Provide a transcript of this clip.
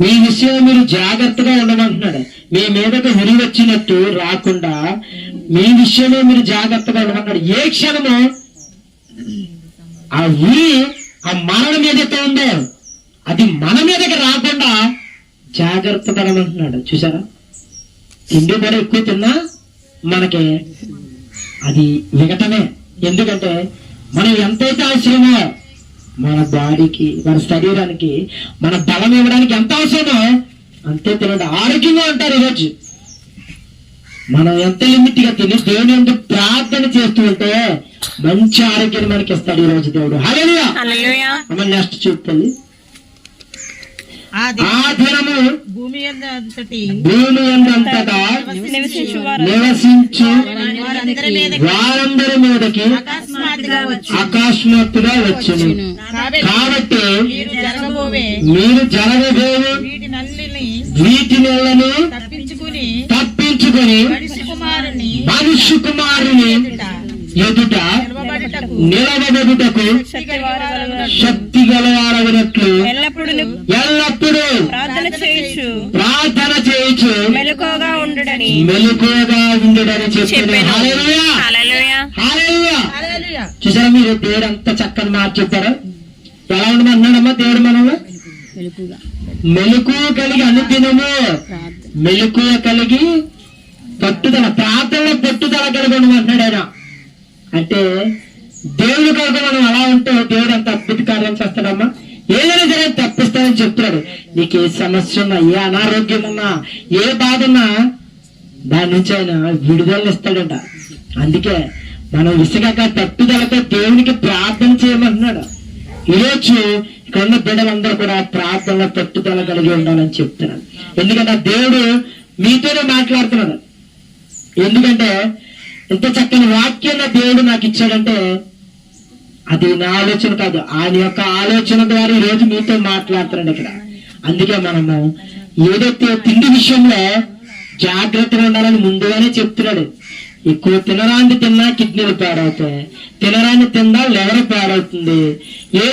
మీ విషయంలో మీరు జాగ్రత్తగా ఉండమంటున్నాడు. మీ మీదకు ఉరి వచ్చినట్టు రాకుండా మీ విషయంలో మీరు జాగ్రత్తగా ఉండమంటున్నాడు. ఏ క్షణము ఆ ఉరి ఆ మరణం ఏదైతే ఉందో అది మన మీదకి రాకుండా జాగ్రత్త పడమంటున్నాడు చూసారా? తిండి కూడా ఎక్కువ తిన్నా మనకి అది విఘటమే. ఎందుకంటే మనం ఎంతైతే ఆశ్రమో మన బాడీకి మన శరీరానికి మన బలం ఇవ్వడానికి ఎంత అవసరమో అంతే తినండి. ఆరోగ్యంగా ఉంటారు ఈరోజు. మనం ఎంత లిమిట్గా తిని దేవుని ఎంత ప్రార్థన చేస్తూ ఉంటే మంచి ఆరోగ్యాన్ని మనకి ఇస్తాడు ఈ రోజు దేవుడు. హల్లెలూయా. హల్లెలూయా. అమ్మ నెక్స్ట్ చూపుతుంది ఆ ఆ దినము భూమి అంతటి నివసించు వారందరి మీదకి అకస్మాత్తుగా వచ్చి అకస్మాత్తుగా వచ్చును. కాబట్టి మీరు జరగబోవే. నెలను తప్పించుకుని తప్పించుకొని మనిషి కుమారుని మనుష్య కుమారుని ఎదుట నిలవబడుటకు నిలబడుటకు శక్తి గలవారగినట్లు ఎల్లప్పుడూ ప్రార్థన చేయొచ్చు ప్రార్థన చేయొచ్చు మెలకువగా ఉండుడని మెలకువగా ఉండుడని చెప్పిన. చూసారా మీరు? దేవుడు అంత చక్కని మాట చెప్పారు. ఎలా ఉండమన్నాడమ్మా దేవుడు మనల్ని మెలకువ కలిగి అనుదినము. మెలకువ కలిగి పట్టుదల ప్రార్థనలో పట్టుదల కలిగి ఉండమంటున్నాడు ఆయన. అంటే దేవుడి కొరకు మనం అలా ఉంటే దేవుడు అంత అద్భుత కార్యం చేస్తాడమ్మా. ఏదైనా సరే తప్పిస్తాడని చెప్తున్నాడు. నీకు ఏ సమస్య ఉన్నా ఏ అనారోగ్యం ఉన్నా ఏ బాధ ఉన్నా దాని నుంచి ఆయన విడుదల ఇస్తాడంట అందుకే మనం విసుగక తట్టుదలతో దేవునికి ప్రార్థన చేయమంటున్నాడు. ఈరోజు ఇక్కడ ఉన్న బిడ్డలందరూ కూడా ప్రార్థనలో తట్టుదల కలిగి ఉండాలని చెప్తున్నాను. ఎందుకంటే దేవుడు మీతోనే మాట్లాడుతున్నాడు. ఎందుకంటే ఎంత చక్కని వాక్యం దేవుడు నాకు ఇచ్చాడంటే అది నా ఆలోచన కాదు ఆయన యొక్క ఆలోచన ద్వారా ఈరోజు రోజు మీతో మాట్లాడుతున్నాడు ఇక్కడ. అందుకే మనము ఏదైతే తిండి విషయంలో జాగ్రత్తగా ఉండాలని ముందుగానే చెప్తున్నాడు. ఎక్కువ తినరాంది తిన్నా కిడ్నీలు పాడవుతాయి. తినరాని తిన్నా లెవర్ పాడవుతుంది. ఏ